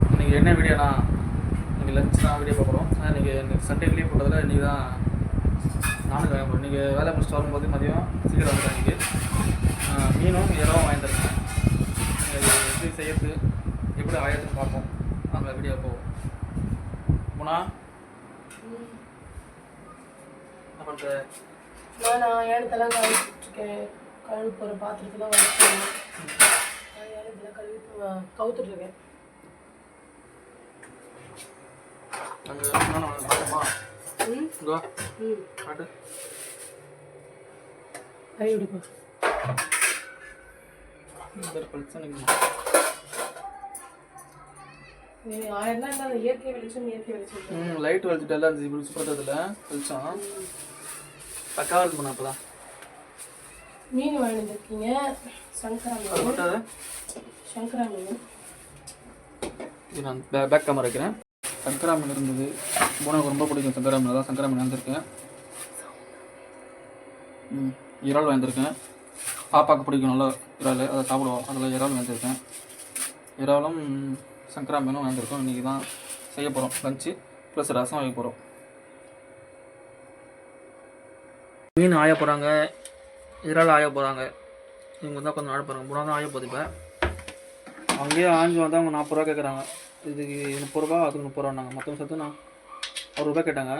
இன்றைக்கி என்ன வீடியோனா இன்றைக்கி லஞ்ச் தான் வீடியோ பார்க்குறோம் இன்றைக்கி எனக்கு சண்டே லீவ் போட்டதில் இன்றைக்கி தான் நானும் கிளம்புறேன். இன்றைக்கி வேலை முடிச்சுட்டு வரும்போது மதியம் சீக்கிரம் வந்துட்டேன் இன்றைக்கி மீனும் இரவும் வாங்கி தரேன். இது எப்படி செய்யறது எப்படி ஆயத்துன்னு பார்ப்போம். அந்த வீடியோ போவோம். போனா என்ன பண்ணுற நான் ஏனத்தெல்லாம் கழுவிட்டுருக்கேன். கழுவு போகிற பாத்திரத்தெல்லாம் வளர்க்கணும் நான் ஏனத்தெல்லாம் கழுவி கவுத்துட்ருக்கேன் அங்கே என்னென்ன பார்க்கமா ம் இங்கோ ம் காட்டு கை விடுப்பா இந்த பளிச்சு நிற்கணும் நீ ஆயிரம் தான் இருந்தால் இயற்கை வெளிச்சம் இயற்கை வெளிச்சம் லைட் வலிச்சுட்டு எல்லாம் இருந்துச்சு சூப்பராக வெளிச்சம் பக்காவாக இருக்கு பண்ண அப்போ தான் மீன் வாங்கி வந்திருக்கீங்க சங்கரா மீன். சங்கரா மீன். நான் பேக் கேமரா வைக்கிறேன். சங்கரா மீன் இருந்தது. பூனைக்கு ரொம்ப பிடிக்கும் சங்கரா மீன் தான் சங்கரா மீன் வந்திருக்கேன் ம் இறால் வாங்கியிருக்கேன். பாப்பாவுக்கு பிடிக்கும் நல்லா இறால். அதை சாப்பிடுவோம். அதில் இறால் வாங்கியிருக்கேன். இறாலும் சங்கரா மீனும் வாங்கியிருக்கோம். இன்றைக்கி தான் செய்ய போகிறோம் லஞ்சு ப்ளஸ் ரசம் வைக்க போகிறோம் மீன் ஆய போகிறாங்க இறால் ஆய போகிறாங்க இவங்க தான் கொஞ்சம் ஆட போகிறாங்க மூணாவது ஆய போகுது இப்போ. அங்கேயே ஆஞ்சு வந்தால் அவங்க நாற்பது ரூபா கேட்குறாங்க இதுக்கு முப்பது ரூபா அதுக்கு முப்பது ரூபான்னாங்க மொத்தம் சேர்த்து நான் ஒரு ரூபாய் கேட்டாங்க.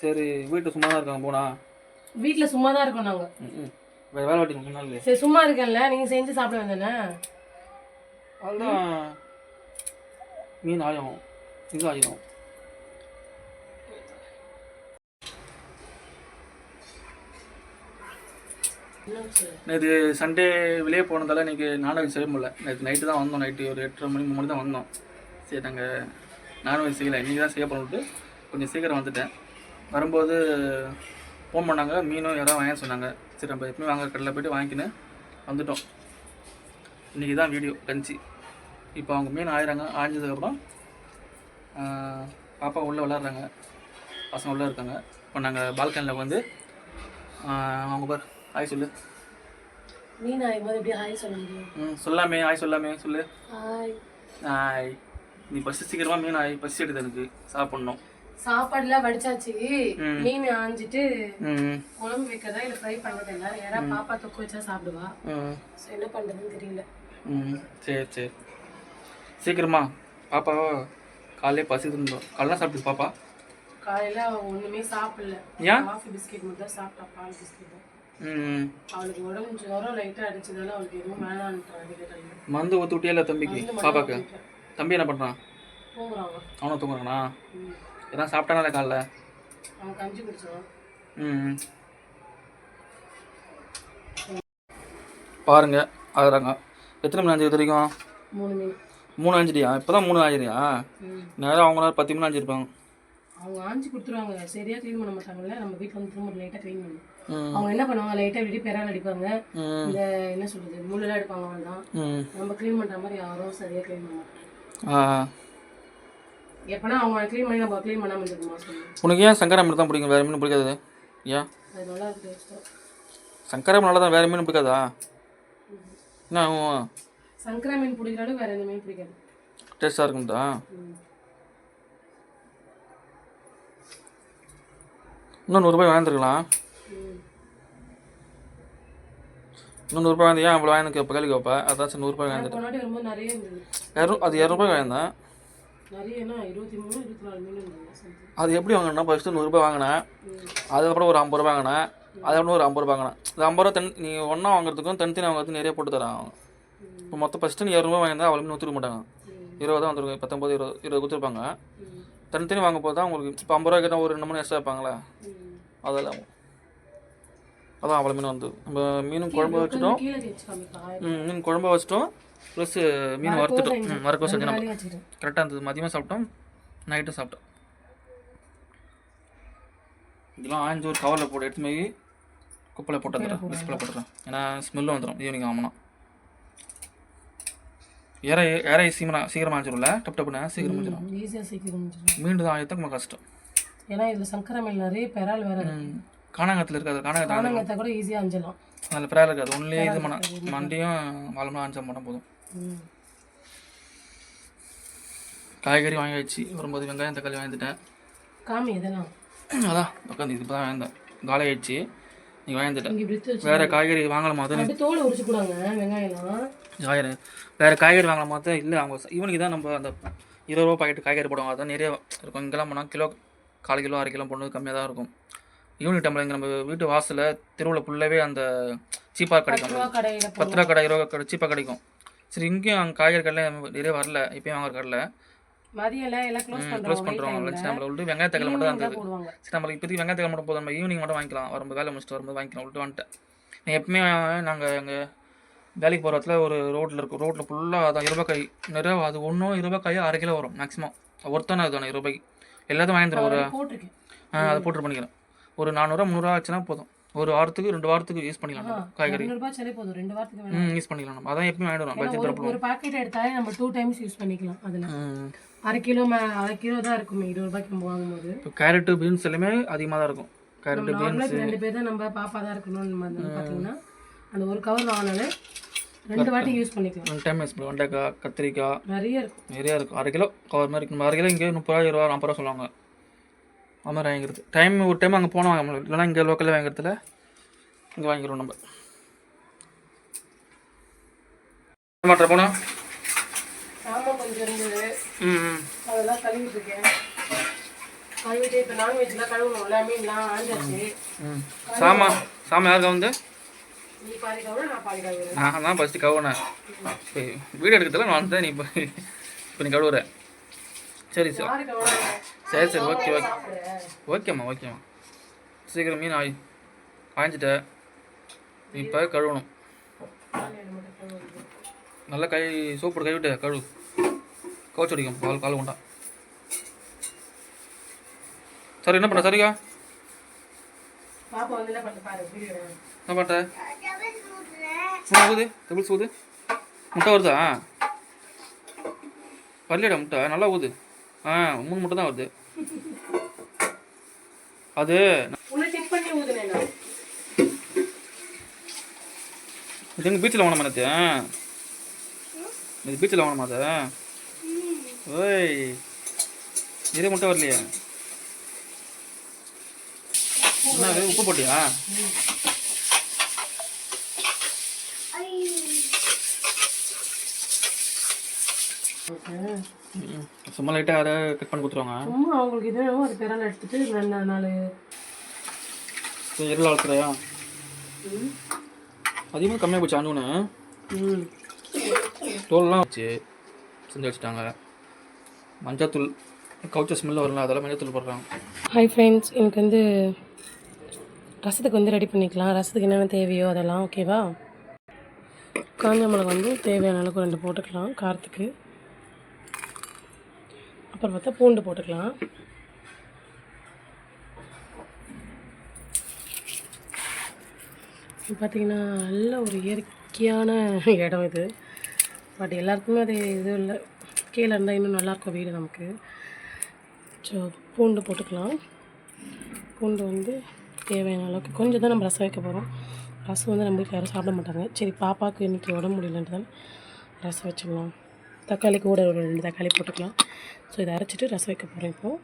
சரி வீட்டில் சும்மா தான் இருக்காங்க போனா? வீட்டில் சும்மா தான் இருக்கோம் நாங்கள் ம் வேறு வேலை வாட்டி முன்னாள் சரி சும்மா இருக்கேன்ல. நீங்கள் செஞ்சு சாப்பிட வேண்டானே அதுதான் மீன் ஆயம் இது ஆயிரும். நேற்று சண்டே வெளியே போனதால இன்றைக்கி நான்வெஜ் செய்ய முடியல. நேற்று நைட்டு தான் வந்தோம். நைட்டு ஒரு எட்டரை மணி மூணு மணி தான் வந்தோம். சரி நாங்கள் நான்வெஜ் செய்யலை. இன்றைக்கி தான் செய்ய போகிறோம்ட்டு கொஞ்சம் சீக்கிரம் வந்துட்டேன். வரும்போது ஃபோன் பண்ணாங்க. மீனும் யாராவது வாங்க சொன்னாங்க. சரி நம்ம எப்பவுமே வாங்க கடையில் போய்ட்டு வாங்கிக்கின்னு வந்துட்டோம். இன்றைக்கி தான் வீடியோ லஞ்சு இப்போ அவங்க மீன் ஆயிடுறாங்க ஆஞ்சதுக்கப்புறம் பாப்பா உள்ளே விளாட்றாங்க பசங்க உள்ளே இருக்காங்க. இப்போ நாங்கள் பால்கனியில் வந்து அவங்க பார் ஆய் சொல்லு. மீன் ஆயும் போது எப்படி ஹாய் சொல்ல முடியும்? ம் சொல்லாமே ஆய் சொல்லாமே சொல்லு. ஹாய் ஆய் நீ பசி சீக்கிரமாக மீன் ஆய் பசி எடுத்து எனக்கு சாப்பிட்ணும். சாப்பாடுலாம் வடிச்சாச்சு. மீன் ஆஞ்சிட்டு குழம்பு வைக்கிறதா இல்லை ஃப்ரை பண்ணுறது இல்லை ஏன்னா பாப்பா தொக்கு வச்சா சாப்பிடுவா. ஸோ என்ன பண்ணுறதுன்னு தெரியல. சரி சரி. சீக்கிரமா பாப்பா காலையிலே பசி தந்துடும் காலைல சாப்பிட்டு பாப்பா? காலையில ஒண்ணுமே சாப்பிடல? காஃபி பிஸ்கெட் மட்டும் தான் சாப்பிட்டா பால் பிஸ்கெட் அவளுக்கு உடம்பு ஜுரம் லைட்டா அடிச்சதால அவளுக்கு எதுவும் அடிக்கட்டல மருந்து ஊற்றி விட்டியா இல்லை தம்பிக்கு பாப்பாக்கு? தம்பி என்ன பண்ணுறான் அவனும் தூங்குறானா. எதாவது சாப்பிட்டானே காலைல? ம் பாருங்க ஆகுறாங்க. எத்தனை மணி அஞ்சு வரைக்கும்? மூணு மூணு. அஞ்சுடியா? இப்போ தான் மூணு ஆஞ்சிரியா. நேரம் அவங்க நேரம் பத்து மணி அஞ்சிருப்பாங்க அவங்க ஆஞ்சி கொடுத்துருவாங்க. சரியா க்ளீன் பண்ண மாட்டாங்கல்ல நம்ம வீட்டில் வந்து திரும்ப லைட்டாக க்ளீன் பண்ணணும். ம். அவங்க என்ன பண்ணுவாங்க? லைட்டாக விட்டு பெறால் அடிப்பாங்க. இந்த என்ன சொல்றது முள்ளெல்லாம் எடுப்பாங்க அவ்வளோதான் ம். நம்ம க்ளீன் பண்ற மாதிரி யாரும் சரியா க்ளீன் பண்ண மாட்டாங்க. எப்பனா அவங்க க்ளீன் பண்ணி நம்ம க்ளீன் பண்ணாமல் இருந்துக்குமா சொல்லுங்க உனக்கு ஏன் சங்கரா மீன் தான் பிடிக்கும்? வேறு மீன் பிடிக்காது ஏன்? அது நல்லா இருக்கு டேஸ்ட்டாக சங்கரா மீன் நல்லா தான் வேறு மீன் பிடிக்காதா? என்ன ஆகும்? சங்கரா மீன் பிடிக்கிற அளவுக்கு வேற எந்த மீன் பிடிக்காது. டேஸ்ட்டாக இருக்கும்தா. இன்னும் நூறுரூபாய் வாங்கிருக்கலாம். இன்னும் நூறுரூபாய் வாங்கி ஏன் அவ்வளோ வாங்கி இப்போ கேள்வி வைப்பேன் அதாச்சும் நூறுரூபாய் வாங்கி போன வாட்டி வரும்போது நிறைய இருந்தது. இரநூ அது இரநூறுபாய் வாங்கினேன். அது எப்படி வாங்கினா ஃபஸ்ட்டு நூறுரூபா வாங்கினேன். அதுக்கப்புறம் ஒரு ஐம்பது ரூபா வாங்கினேன். அதுக்கப்புறம் ஒரு ஐம்பது ரூபா வாங்கினேன். இந்த ஐம்பது ரூபா தனி நீ ஒன்றா வாங்குறதுக்கும் தனித்தனி வாங்குறதுக்கும் நிறைய போட்டு தரான் இப்போ மொத்தம் ஃபஸ்ட்டு நீ இரநூறுபா வாங்கியிருந்தா அவ்வளோ நூற்றி மாட்டாங்க. இருபது தான் வந்துருக்கும். பத்தொம்பது இருபது இருபது கொடுத்துருப்பாங்க. தனித்தனி வாங்க போது தான் உங்களுக்கு இப்போ ஐம்பது ரூபா கேட்டால் ஒரு ரெண்டு மணி எக்ஸ்ட்ரா வைப்பாங்களே. அதெல்லாம். அதான் அவ்வளோ மீன் வந்து நம்ம மீனும் குழம்பு வச்சுட்டோம். கொஞ்சம் ம், மீன் குழம்பு வச்சிட்டோம். ப்ளஸ் மீன் வறுத்துட்டோம். வறுக்க செஞ்சு நம்ம கரெக்டாக இருந்தது. மதியமாக சாப்பிட்டோம். நைட்டும் சாப்பிட்டோம். இதெல்லாம் ஆஞ்சு ஒரு கவரில் போட்டு எடுத்து போய் குப்பையில் போட்டு வந்துடுறேன் டிஸ்பிளே போட்டுறேன். ஏன்னா ஸ்மெல்லும் வந்துடும் ஈவினிங் ஆகணும் ஏற ஏற சீக்கிரம் சீக்கிரமாக ஆஞ்சிடும்ல டப் டப்புன்னு சீக்கிரம் ஆஞ்சிடும் ஈஸியாக சீக்கிரம் மீண்டும் தான் ஆயத்துக்கு ரொம்ப கஷ்டம். ஏன்னா இதில் சங்கரா மீன் நிறைய பெறால் வேற காணாங்கத்தில் இருக்காது காணாங்கத்தில் காணங்கத்தை கூட ஈஸியாக அஞ்சலாம் அதில் பிராயில் இருக்காது ஒன்லி இது பண்ண மண்டியும் வாழமாக ஆஞ்சா மட்டும் போதும். காய்கறி வாங்கியாச்சு வரும்போது வெங்காயம் தக்காளி வாங்கிட்டேன் காமி இதெல்லாம். அதான் உட்காந்து இப்போ தான் வாங்கிட்டேன் காலை ஆயிடுச்சு நீங்கள் வாங்கிட்டேன் வச்சு வேறு காய்கறி வாங்கலாமா அப்படியே தோலை உரிச்சு போடுவாங்க வெங்காயம்லாம். காய்கறி வேறு காய்கறி வாங்கலாமா தான் இல்லை அவங்க ஈவனிக்கு தான் நம்ம அந்த இருபது ரூபா பாக்கெட் காய்கறி போடுவாங்க அதான் நிறைய இருக்கும். இங்கெல்லாம் போனால் கிலோ கால் கிலோ அரை கிலோ போடுறது கம்மியாக தான் இருக்கும். ஈவினிங் டைமில் இங்கே நம்ம வீட்டு வாசலில் தெருவில் ஃபுல்லாகவே அந்த சீப்பாக கிடைக்கும். பத்து ரூபா கடை இருபது கடை சீப்பாக கிடைக்கும். சரி இங்கேயும் அங்கே காய்கறி கடையில் நிறைய வரல. இப்போயும் வாங்குற கடையில் க்ளோஸ் பண்ணுறோம் லஞ்ச் டைமில் விட்டு வெங்காய தக்காளி மட்டும் தான் இருந்தது சரி நம்மளுக்கு இப்போதைக்கு வெங்காய தக்காளி மட்டும் போதும். நம்ம ஈவினிங் மட்டும் வாங்கிக்கலாம். வரும்போது வேலை முடிச்சுட்டு வரும்போது வாங்கிக்கலாம். விட்டு வந்துட்டேன் நான் எப்பவுமே நாங்கள் எங்கள் வேலைக்கு போகிற இடத்துல ஒரு ரோட்டில் இருக்கும். ரோட்டில் ஃபுல்லாக அதான் இருபது காய் நிறைய அது ஒன்றும் இருபது காய் அரை கிலோ வரும் மேக்ஸிமம் ஒருத்தானே அது ஒன்று இருபது எல்லாத்தையும் வாங்கி தரோம் ஒரு அதை போட்டு பண்ணிக்கிறேன் ஒரு நானூறுரூவா முந்நூறுவா ஆச்சுன்னா போதும். ஒரு வாரத்துக்கு ரெண்டு வாரத்துக்கு யூஸ் பண்ணிக்கலாம் நம்ம காய்கறி. போதும். ரெண்டு வாரத்துக்கு வேணும் ம் யூஸ் பண்ணிக்கலாம் நம்ம. அதான் எப்பயும் வாங்கிட்டு வரோம் பட்ஜெட் ஒரு பாக்கெட் எடுத்தாலே நம்ம டூ டைம்ஸ் யூஸ் பண்ணிக்கலாம் அதில். அரை கிலோ மே அரை கிலோ தான் இருக்குமே இருபது ரூபாய்க்கு நம்ம வாங்கும்போது. இப்போ கேரட்டு பீன்ஸ் எல்லாமே அதிகமாக தான் இருக்கும். கேரட்டு பீன்ஸ் ரெண்டு பேர் தான் நம்ம பாப்பா தான் இருக்கணும் நம்ம பார்த்தீங்கன்னா அந்த ஒரு கவர் வாங்கினாலே ரெண்டு வாட்டி யூஸ் பண்ணிக்கலாம். ரெண்டு டைம் யூஸ் பண்ணுவோம் வெண்டைக்காய் கத்திரிக்காய் நிறைய இருக்கும். நிறையா இருக்கும். அரை கிலோ கவர் மாதிரி இருக்கும். அரை கிலோ இங்கே முப்பது ரூபா இருபது ரூபா நாற்பது ரூபா சொல்லுவாங்க. அது மாதிரி வாங்கிக்கிறது டைம் ஒரு டைம் அங்கே போனால் வாங்க முடியல இல்லைனா இங்கே லோக்கலில் வாங்குறதுல இங்கே வாங்கிக்கிறோம் நம்ம. கொஞ்சம் இருந்தது. ம் ம். அதெல்லாம் கழுவிட்டு இருக்கேன் கழுவிட்டு இப்போ நான்வெஜ்லாம் கழுவணும். எல்லாமே எல்லாம் ஆஞ்சாச்சு ம் சாமா சாமா யாருக்கா வந்து நீ பாதி கழுவு நான் கழுவுறேன். தான் ஃபஸ்ட்டு கவுனேன் வீடியோ எடுக்கிறதுல நான் வந்துட்டேன் நீ இப்போ இப்போ நீ கழுவுற. சரி சார். சரி சரி ஓகே ஓகே. ஓகேம்மா ஓகேம்மா. சீக்கிரம் மீன் ஆயி காய்ஞ்சிட்ட இப்போ கழுவணும். நல்லா கை சோப்பு கை விட்டு கழுவு. கவுச்சு அடிக்கும் கால் கால் கொண்டா. சரி என்ன பண்ண சரிக்கா என்ன பண்ணுற ஊது டபுள்ஸ் ஊது. முட்டை வருதா? வரலையடா முட்டை நல்லா ஊது. ஆ மூணு முட்டை தான் வருது. அது இது எங்கள் பீச்சில் வாங்கணுமா நேற்று இது பீச்சில் வாங்கணுமா அதை? ஓய் இதே முட்டை வரலையே. என்ன உப்பு போட்டியா? ம். சும்மா லைட்டாக யாரை கட் பண்ணி கொடுத்துருவாங்க. சும்மா அவங்களுக்கு இது வேணுமோ அது பெறால எடுத்துட்டு ரெண்டு நாலு எவ்வளோ வளர்க்குறையா அதிகமாக கம்மியாக போச்சு ஆண்டுன்னு ம். தோல்லாம் வச்சு செஞ்சு வச்சுட்டாங்க. மஞ்சத்தூள் கவுச்ச ஸ்மெல் வரல அதெல்லாம் மஞ்சத்தூள் போடுறாங்க. ஹாய் ஃப்ரெண்ட்ஸ் எனக்கு வந்து ரசத்துக்கு வந்து ரெடி பண்ணிக்கலாம். ரசத்துக்கு என்னென்ன தேவையோ அதெல்லாம் ஓகேவா காஞ்ச மிளகா வந்து தேவையான அளவுக்கு ரெண்டு போட்டுக்கலாம் காரத்துக்கு. அப்புறம் பார்த்தா பூண்டு போட்டுக்கலாம். பார்த்திங்கன்னா பார்த்தீங்கன்னா நல்ல ஒரு இயற்கையான இடம் இது. பட் எல்லாருக்குமே அது இது இல்லை. கீழே இருந்தால் இன்னும் நல்லாயிருக்கும் வீடு நமக்கு. ஸோ பூண்டு போட்டுக்கலாம். பூண்டு வந்து தேவையான அளவுக்கு கொஞ்சம் தான் நம்ம ரசம் வைக்க போகிறோம் ரசம் வந்து நம்ம வீட்டில் யாரும் சாப்பிட மாட்டாங்க. சரி பாப்பாவுக்கு இன்றைக்கி உடம்பு முடியலன்றதால ரசம் வச்சுக்கலாம். தக்காளி கூட ஒரு ரெண்டு தக்காளி போட்டுக்கலாம். ஸோ இதை அரைச்சிட்டு ரசம் வைக்க போகிறோம் இப்போது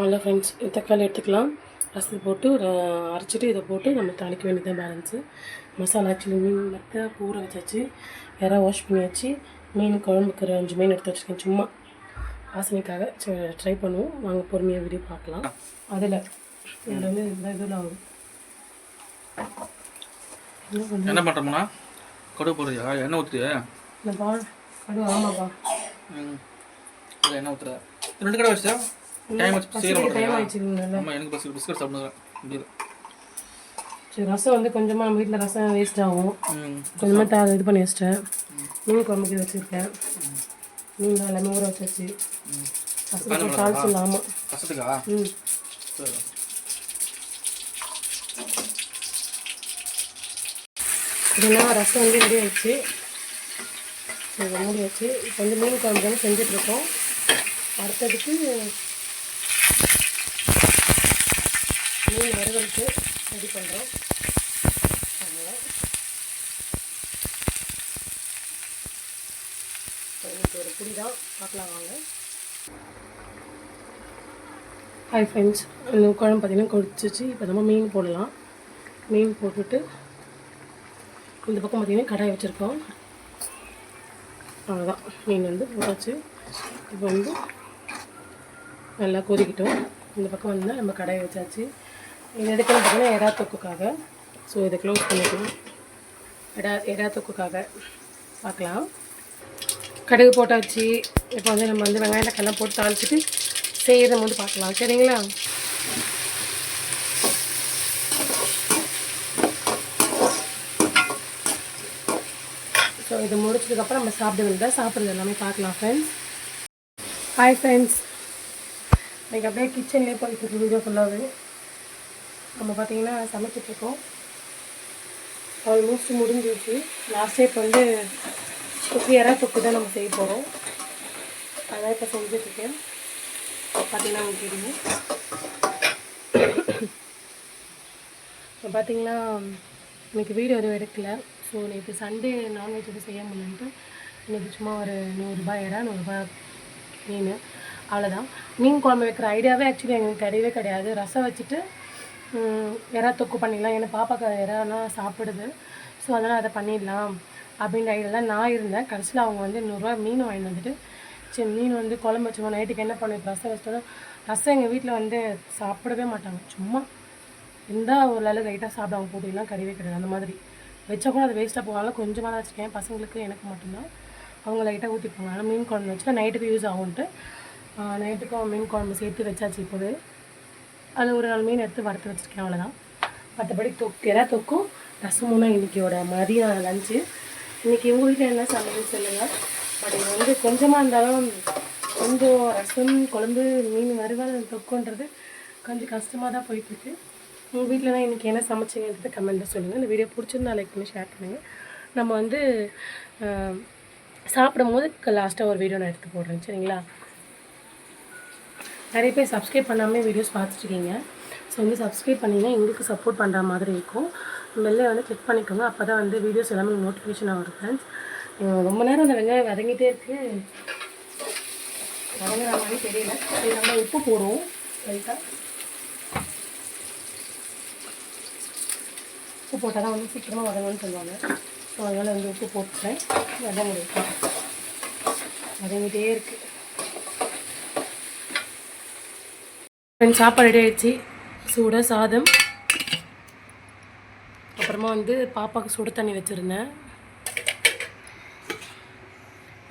நல்லா ஃப்ரெண்ட்ஸ் தக்காளி எடுத்துக்கலாம். ரசத்தை போட்டு அரைச்சிட்டு இதை போட்டு நம்ம தாளிக்க வேண்டியதான் பேலன்ஸு மசாலா ஆக்சுவலி மீன் மெத்த ஊற வச்சாச்சு. யாராவது வாஷ் பண்ணியாச்சு. மீன் குழம்புக்கு அஞ்சு மீன் எடுத்து வச்சுருக்கேன் சும்மா. வாசனைக்காக ட்ரை பண்ணுவோம். வாங்க பொறுமையாக வீடியோ பார்க்கலாம். அதில் இதில் வந்து இந்த இதில் ஆகும். என்ன பண்ண என்ன பண்ணுறோம்னா கடுகு போடுறியா? எண்ணெய் ஊற்றுறியா இந்த கடு ஆமாப்பா. ம். இல்லை எண்ணெய் ஊற்றுற ரெண்டு கடை வச்சியா டைம் வச்சு சீக்கிரம் டைம் பண்ணுறியா ஆயிடுச்சுங்களா. ஆமாம் எனக்கு பஸ் பிஸ்கட் சாப்பிடுறேன் முடியல. சரி ரசம் வந்து கொஞ்சமாக நம்ம வீட்டில் ரசம் வேஸ்ட் ஆகும். கொஞ்சமாக தா இது பண்ணி வச்சிட்டேன். மீன் குழம்புக்கு வச்சுருக்கேன். மீன் எல்லாமே ஊற வச்சாச்சு. ரசத்துக்கு தாளிச்சு ஆமாம் கசத்துக்கா ம். சரி. இதெல்லாம் ரசம் வந்து ரெடி ஆயிடுச்சு. இதை மூடி வச்சு. இப்போ வந்து மீன் குழம்பு வந்து செஞ்சிட்ருக்கோம். அடுத்ததுக்கு மீன் வறுவலுக்கு ரெடி பண்ணுறோம் இன்னைக்கு ஒரு புடி தான். பார்க்கலாம் வாங்க. ஹாய் ஃப்ரெண்ட்ஸ் இந்த குழம்பு பார்த்தீங்கன்னா கொதிச்சிச்சு. இப்போ நம்ம மீன் போடலாம். மீன் போட்டுட்டு இந்த பக்கம் பார்த்தீங்கன்னா கடாய் வச்சுருக்கோம். அவ்வளோதான் மீன் வந்து போட்டாச்சு இப்போ வந்து நல்லா கொதிக்கிட்டோம். இந்த பக்கம் வந்து நம்ம கடையை வச்சாச்சு. இது எதுக்குன்னு பார்த்தீங்கன்னா எறா தொக்குக்காக. ஸோ இதை க்ளோஸ் பண்ணிக்கலாம். எடா எறா தொக்குக்காக பார்க்கலாம். கடுகு போட்டாச்சு. இப்போ வந்து நம்ம வந்து வெங்காயம் தக்காளிலாம் போட்டு தாளிச்சிட்டு செய்கிறத வந்து பார்க்கலாம். சரிங்களா? இது முடிச்சதுக்கப்புறம் நம்ம சாப்பிட வேண்டியதாக சாப்பிட்றது எல்லாமே பார்க்கலாம் ஃப்ரெண்ட்ஸ் ஹாய் ஃப்ரெண்ட்ஸ் இன்றைக்கி அப்படியே கிச்சன்லேயே போயிட்டு இருக்கு வீடியோ ஃபுல்லாகவே நம்ம பார்த்தீங்கன்னா சமைச்சிட்ருக்கோம். ஆல்மோஸ்ட் முடிஞ்சிருச்சு. லாஸ்ட் இப்போ வந்து குக்கியராக தொக்கு தான் நம்ம செய்ய போகிறோம் அதான் இப்போ செஞ்சிட்ருக்கேன். பார்த்தீங்கன்னா உங்களுக்கு தெரியும். இப்போ பார்த்தீங்கன்னா இன்றைக்கி வீடியோ எதுவும் எடுக்கலை. ஸோ நேற்று சண்டே நான்வெஜ் எதுவும் செய்ய முடியலன்ட்டு இன்னைக்கு சும்மா ஒரு நூறுரூபா இறா நூறுரூபா மீன். அவ்வளோதான் மீன் குழம்பு வைக்கிற ஐடியாவே ஆக்சுவலி எங்களுக்கு கிடையவே கிடையாது. ரசம் வச்சுட்டு ம், எறா தொக்கு பண்ணிடலாம். ஏன்னா பாப்பாக்கு எறானா சாப்பிடுது. ஸோ அதனால் அதை பண்ணிடலாம் அப்படின்ற ஐடியா தான் நான் இருந்தேன். கடைசியில் அவங்க வந்து நூறுரூவா மீன் வாங்கிட்டு வந்துட்டு சரி மீன் வந்து குழம்பு வச்சுக்கோ நைட்டுக்கு என்ன பண்ணி? ரசம் வச்சிட்டோம் ரசம் எங்கள் வீட்டில் வந்து சாப்பிடவே மாட்டாங்க. சும்மா இருந்தால் ஒரு அளவு லைட்டாக சாப்பிடுவாங்க போட்டிலாம் கறிவே கிடையாது அந்த மாதிரி. வச்சா கூட அது வேஸ்ட்டாக போகாத. கொஞ்சமாக தான் வச்சுருக்கேன். பசங்களுக்கு எனக்கு மட்டும்தான். அவங்க லைட்டாக ஊற்றிப்பாங்க ஆனால் மீன் குழம்பு வச்சுட்டு நைட்டுக்கு யூஸ் ஆகும்ட்டு நைட்டுக்கும் மீன் குழம்பு சேர்த்து வச்சாச்சு இப்போது. அதில் ஒரு நாலு மீன் எடுத்து வறுத்து வச்சுருக்கேன். அவ்வளோதான் மற்றபடி தொக்கு எதாவது தொக்கும் ரசமும் தான் இன்றைக்கியோட மதியம் லஞ்சு இன்றைக்கி எங்கள் வீட்டில் என்ன சமையல் சொல்லுங்கள் பட் இது வந்து கொஞ்சமாக இருந்தாலும் கொஞ்சம் ரசம் குழம்பு மீன் வறுவல் தொக்குன்றது கொஞ்சம் கஷ்டமாக தான் போயிட்டுருக்கு. உங்கள் வீட்டிலலாம் இன்றைக்கி என்ன சமைச்சிங்கிறத கமெண்ட்டில் சொல்லுங்கள் இந்த வீடியோ பிடிச்சிருந்தா லைக் பண்ணி ஷேர் பண்ணுங்கள் நம்ம வந்து சாப்பிடும் போது லாஸ்ட்டாக ஒரு வீடியோ நான் எடுத்து போடுறேன். சரிங்களா? நிறைய பேர் சப்ஸ்கிரைப் பண்ணாமல் வீடியோஸ் பார்த்துட்ருக்கீங்க ஸோ வந்து சப்ஸ்கிரைப் பண்ணிங்கன்னா எங்களுக்கு சப்போர்ட் பண்ணுற மாதிரி இருக்கும். வெளில வந்து கிளிக் பண்ணிக்கோங்க. அப்போ தான் வந்து வீடியோஸ் எல்லாமே நோட்டிஃபிகேஷன் ஆகும் ஃப்ரெண்ட்ஸ் ரொம்ப நேரம் அந்த வெங்காயம் வதங்கிட்டே இருக்குது வதங்குற மாதிரி தெரியல. சரி நம்ம உப்பு போடுவோம். லைட்டாக உப்பு போட்டால் தான் வந்து சீக்கிரமாக வதங்கணும்னு சொல்லுவாங்க. ஸோ அதனால் வந்து உப்பு போட்டுட்டேன் வதங்க வதங்கிட்டே இருக்குது சாப்பாடு ரெடி ஆகிடுச்சு சூட சாதம். அப்புறமா வந்து பாப்பாவுக்கு சுடு தண்ணி வச்சுருந்தேன்.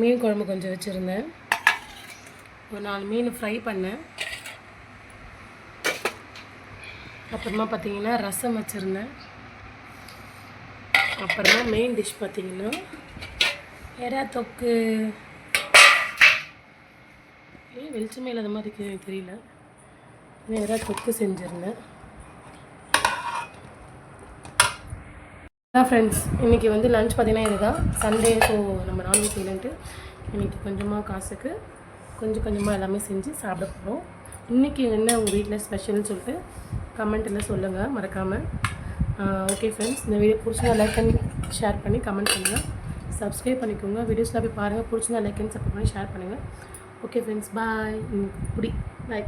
மீன் குழம்பு கொஞ்சம் வச்சுருந்தேன். ஒரு நாலு மீன் ஃப்ரை பண்ணேன். அப்புறமா பார்த்தீங்கன்னா ரசம் வச்சுருந்தேன். அப்புறமா மெயின் டிஷ் பார்த்தீங்கன்னா எறா தொக்கு. ஏன் வெளிச்சமே இல்லாத மாதிரி இருக்கு எனக்கு தெரியல. எறா தொக்கு செஞ்சுருந்தேன். அதான் ஃப்ரெண்ட்ஸ் இன்றைக்கி வந்து லன்ச் பார்த்தீங்கன்னா இதுதான். சண்டே ஸோ நம்ம நான்வெஜ் இல்லைன்ட்டு இன்றைக்கி கொஞ்சமாக காசுக்கு கொஞ்சம் கொஞ்சமாக எல்லாமே செஞ்சு சாப்பிட போகிறோம் இன்றைக்கி என்ன உங்கள் வீட்டில் ஸ்பெஷல்னு சொல்லிட்டு கமெண்ட்டில் சொல்லுங்கள் மறக்காமல் ஓகே ஃப்ரெண்ட்ஸ் இந்த வீடியோ பிடிச்சிருந்தா லைக் பண்ணி ஷேர் பண்ணி கமெண்ட் பண்ணுங்கள் சப்ஸ்கிரைப் பண்ணிக்கோங்க. வீடியோஸில் போய் பாருங்கள் பிடிச்சிருந்தா லைக் பண்ணி சப்போர்ட் பண்ணி ஷேர் பண்ணுங்கள் ஓகே ஃப்ரெண்ட்ஸ் பாய் குடி. பாய்